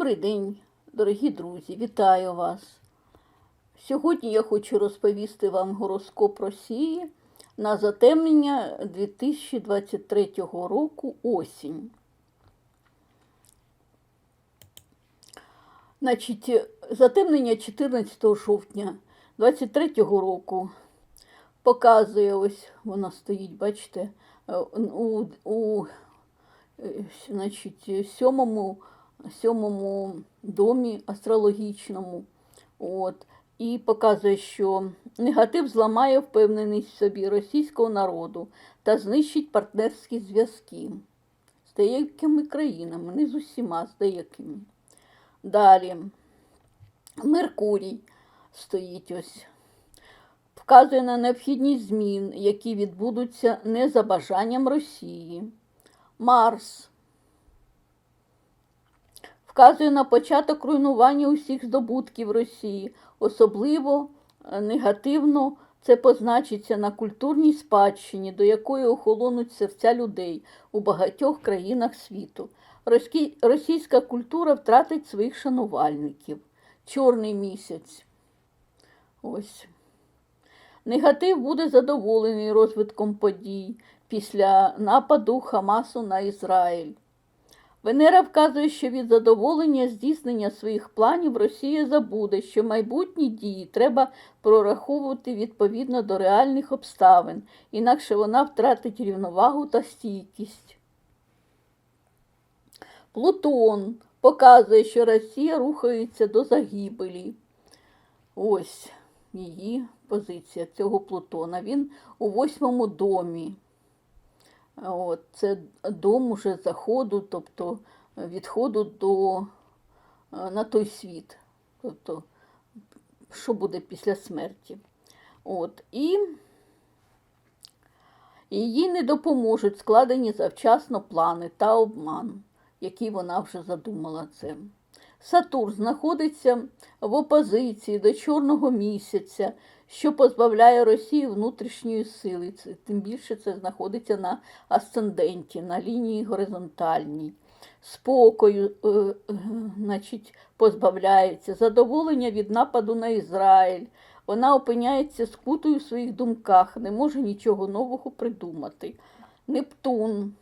Добрий день, дорогі друзі, вітаю вас. Сьогодні я хочу розповісти вам гороскоп Росії на затемнення 2023 року осінь. Значить, затемнення 14 жовтня 23 року показує ось вона стоїть, бачите, у, у значить, сьомому, сьомому домі астрологічному. От. І показує, що негатив зламає впевненість в собі російського народу та знищить партнерські зв'язки з деякими країнами, не з усіма, з деякими. Далі Меркурій стоїть ось. Вказує на необхідність змін, які відбудуться не за бажанням Росії. Марс вказує на початок руйнування усіх здобутків Росії, особливо е, негативно це позначиться на культурній спадщині, до якої охолонуть серця людей у багатьох країнах світу. Російська культура втратить своїх шанувальників. Чорний місяць. Ось. Негатив буде задоволений розвитком подій після нападу Хамасу на Ізраїль. Венера вказує, що від задоволення здійснення своїх планів Росія забуде, що майбутні дії треба прораховувати відповідно до реальних обставин, інакше вона втратить рівновагу та стійкість. Плутон показує, що Росія рухається до загибелі. Ось її позиція цього Плутона. Він у восьмому домі. От, це дом уже заходу, тобто відходу до, е, на той світ. Тобто, що буде після смерті. От, і їй не допоможуть складені завчасно плани та обман, які вона вже задумала це. Сатурн знаходиться в опозиції до Чорного місяця, що позбавляє Росію внутрішньої сили. Тим більше це знаходиться на асценденті, на лінії горизонтальній. Спокою, е, значить, позбавляється, задоволення від нападу на Ізраїль. Вона опиняється скутою в своїх думках, не може нічого нового придумати. Нептун.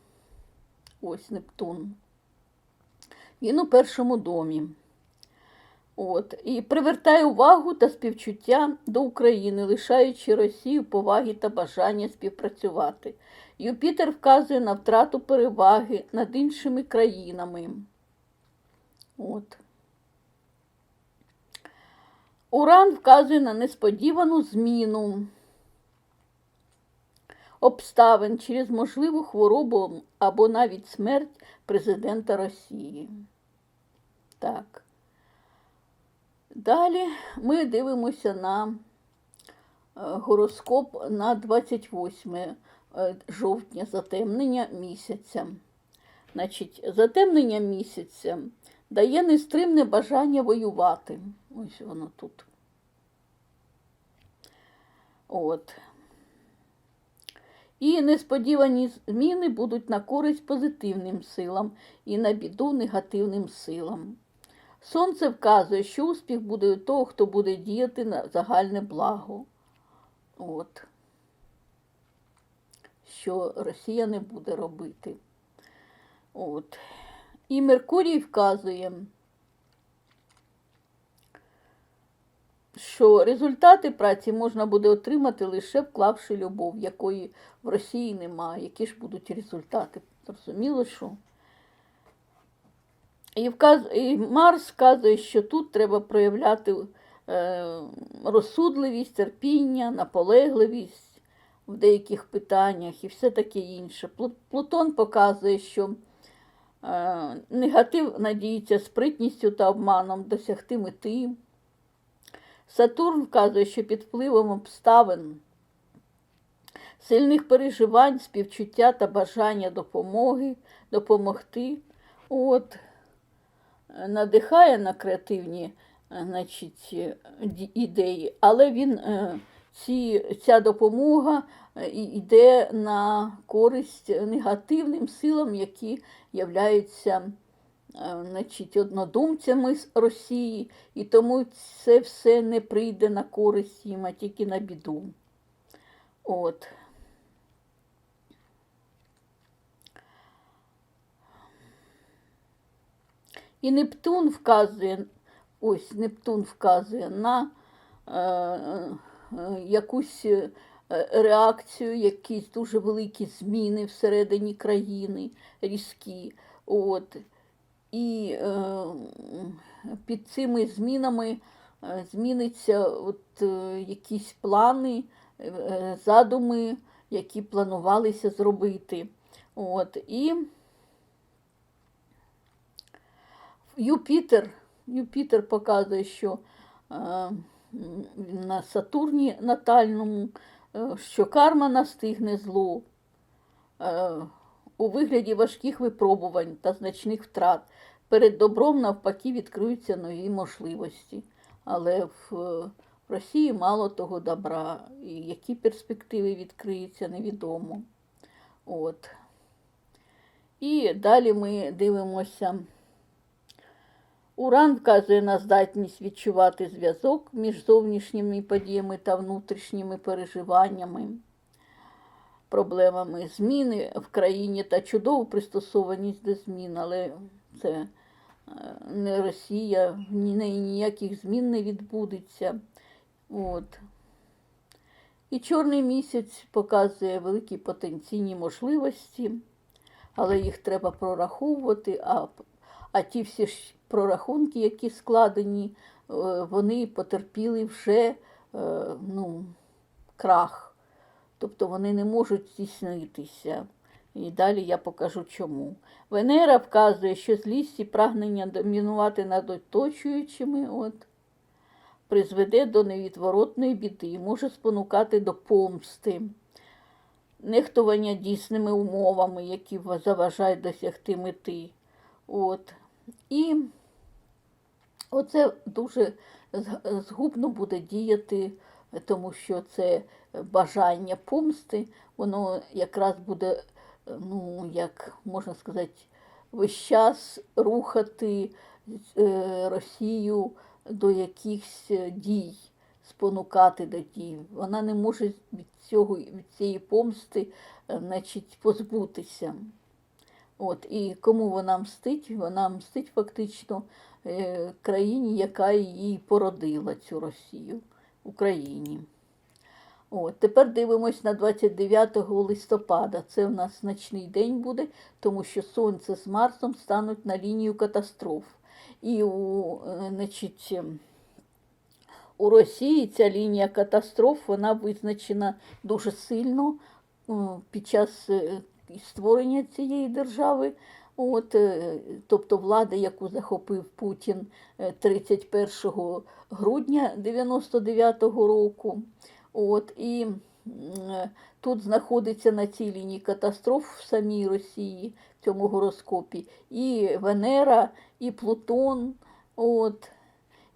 Ось Нептун. Він у першому домі. От. І привертає увагу та співчуття до України, лишаючи Росію поваги та бажання співпрацювати. Юпітер вказує на втрату переваги над іншими країнами. От. Уран вказує на несподівану зміну обставин через можливу хворобу або навіть смерть президента Росії. Так. Далі ми дивимося на е, гороскоп на 28 е, жовтня, затемнення місяця. Значить, затемнення місяця дає нестримне бажання воювати. Ось воно тут. От. І несподівані зміни будуть на користь позитивним силам і на біду негативним силам. Сонце вказує, що успіх буде у того, хто буде діяти на загальне благо. От. Що Росія не буде робити. От. І Меркурій вказує, що результати праці можна буде отримати лише вклавши любов, якої в Росії немає. Які ж будуть результати? Зрозуміло, що. І, вказ... і Марс вказує, що тут треба проявляти е, розсудливість, терпіння, наполегливість в деяких питаннях і все таке інше. Плутон показує, що е, негатив надіється спритністю та обманом досягти мети. Сатурн вказує, що під впливом обставин, сильних переживань, співчуття та бажання допомоги, допомогти. От, надихає на креативні значить, ідеї, але він, е, ці, ця допомога е, йде на користь негативним силам, які являються значить, однодумцями з Росії, і тому це все не прийде на користь їм, а тільки на біду. От. І Нептун вказує, ось Нептун вказує на е, е, якусь е, реакцію, якісь дуже великі зміни всередині країни, різкі. От. І е, під цими змінами е, зміниться от, е, якісь плани, е, задуми, які планувалися зробити. От. І Юпітер, Юпітер показує, що е, на Сатурні натальному, е, що карма настигне зло е, у вигляді важких випробувань та значних втрат. Перед добром, навпаки, відкриються нові можливості. Але в, е, в Росії мало того добра, і які перспективи відкриються, невідомо. От. І далі ми дивимося. Уран вказує на здатність відчувати зв'язок між зовнішніми подіями та внутрішніми переживаннями, проблемами зміни в країні та чудову пристосованість до змін, але це е, не Росія, в неї ніяких змін не відбудеться. От. І чорний місяць показує великі потенційні можливості, але їх треба прораховувати. а а ті всі ж прорахунки, які складені, е, вони потерпіли вже е, ну, крах. Тобто вони не можуть здійснитися. І далі я покажу чому. Венера вказує, що злість і прагнення домінувати над оточуючими от, призведе до невідворотної біди, може спонукати до помсти, нехтування дійсними умовами, які заважають досягти мети. От. І оце дуже згубно буде діяти, тому що це бажання помсти, воно якраз буде, ну, як можна сказати, весь час рухати е, Росію до якихось дій, спонукати до дій. Вона не може від цього, від цієї помсти е, значить, позбутися. От, І кому вона мстить? Вона мстить фактично е, країні, яка її породила, цю Росію, Україні. От, Тепер дивимось на 29 листопада. Це в нас значний день буде, тому що Сонце з Марсом стануть на лінію катастроф. І у, е, значить, у Росії ця лінія катастроф вона визначена дуже сильно під час е, створення цієї держави. От, е, Тобто влада, яку захопив Путін 31 е, грудня 99-го року. От, І тут знаходиться на цій лінії катастроф в самій Росії, в цьому гороскопі, і Венера, і Плутон. От,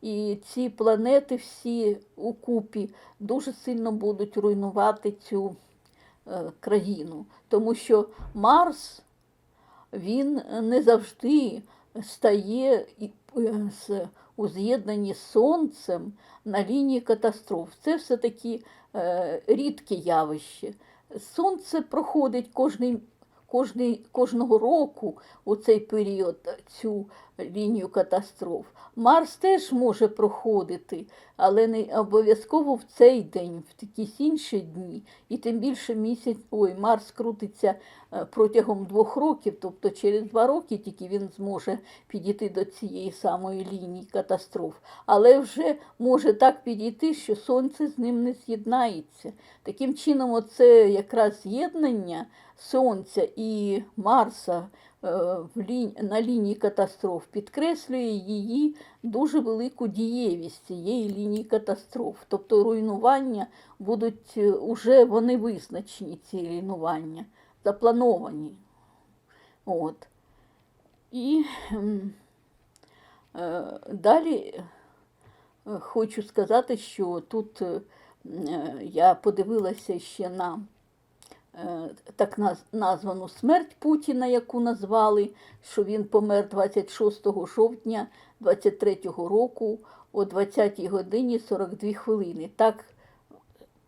І ці планети всі у купі дуже сильно будуть руйнувати цю. Е, країну, тому що Марс він не завжди стає е, у з'єднанні з Сонцем на лінії катастроф. Це все-таки е, рідке явище. Сонце проходить кожний кожний, кожного року у цей період цю лінію катастроф. Марс теж може проходити, але не обов'язково в цей день, в якісь інші дні. І тим більше місяць, ой, Марс крутиться е, протягом двох років, тобто через два роки тільки він зможе підійти до цієї самої лінії катастроф. Але вже може так підійти, що сонце з ним не з'єднається. Таким чином, оце якраз з'єднання Сонця і Марса на лінії катастроф підкреслює її дуже велику дієвість цієї лінії катастроф. Тобто руйнування будуть уже вони визначені, ці руйнування, заплановані. От. І е, далі е, хочу сказати, що тут я подивилася ще на е, так названу смерть Путіна, яку назвали, що він помер 26 жовтня 23-го року о 20 годині 42 хвилини. Так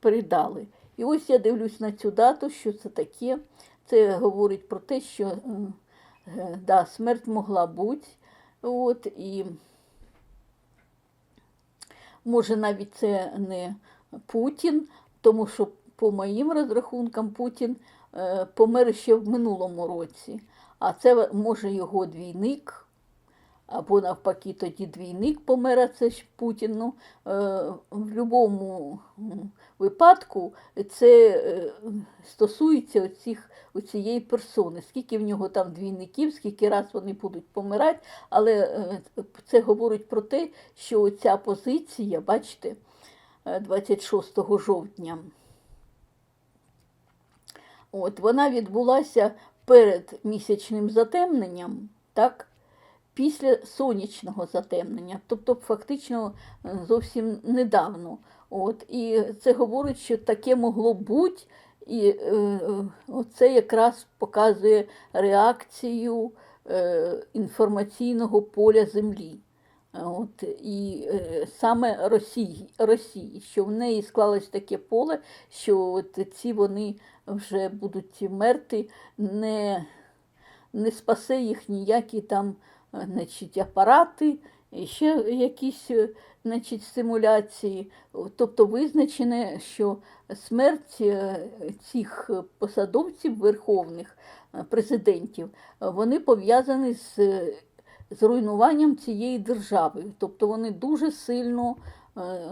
передали. І ось я дивлюсь на цю дату, що це таке. Це говорить про те, що е, е, да, смерть могла бути. От, і може навіть це не Путін, тому що по моїм розрахункам Путін е, помер ще в минулому році, а це може його двійник. Або навпаки, тоді двійник помер, це ж Путін. Ну, е, в будь-якому випадку це е, стосується оцих, оцієї персони. Скільки в нього там двійників, скільки раз вони будуть помирати, але це говорить про те, що ця позиція, бачите, е, 26 жовтня, от, вона відбулася перед місячним затемненням, так? після сонячного затемнення, тобто фактично е, зовсім недавно. От, і це говорить, що таке могло бути, і е, е, це якраз показує реакцію е, інформаційного поля Землі. От, і е, саме Росії, Росії, що в неї склалось таке поле, що от ці вони вже будуть мерти, не, не спасе їх ніякі там значить, апарати, ще якісь значить, стимуляції. Тобто визначене, що смерть е, цих посадовців верховних е, президентів, вони пов'язані з, з руйнуванням цієї держави. Тобто вони дуже сильно е,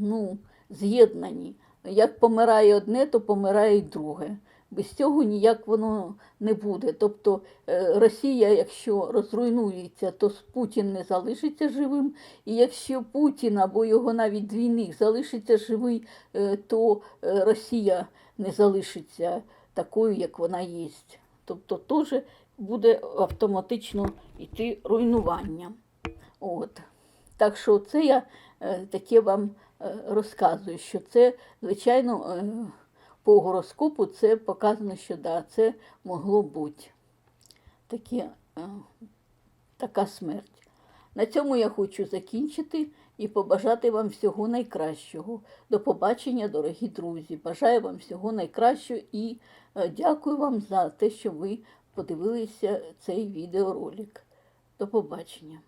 ну, з'єднані. Як помирає одне, то помирає й друге. Без цього ніяк воно не буде. Тобто е, Росія, якщо розруйнується, то Путін не залишиться живим. І якщо Путін або його навіть двійник залишиться живий, е, то Росія не залишиться такою, як вона є. Тобто теж буде автоматично йти руйнування. От. Так що це я е, таке вам е, розказую, що це, звичайно, е, по гороскопу це показано, що да, це могло бути таке, така смерть. На цьому я хочу закінчити і побажати вам всього найкращого. До побачення, дорогі друзі. Бажаю вам всього найкращого і дякую вам за те, що ви подивилися цей відеоролик. До побачення.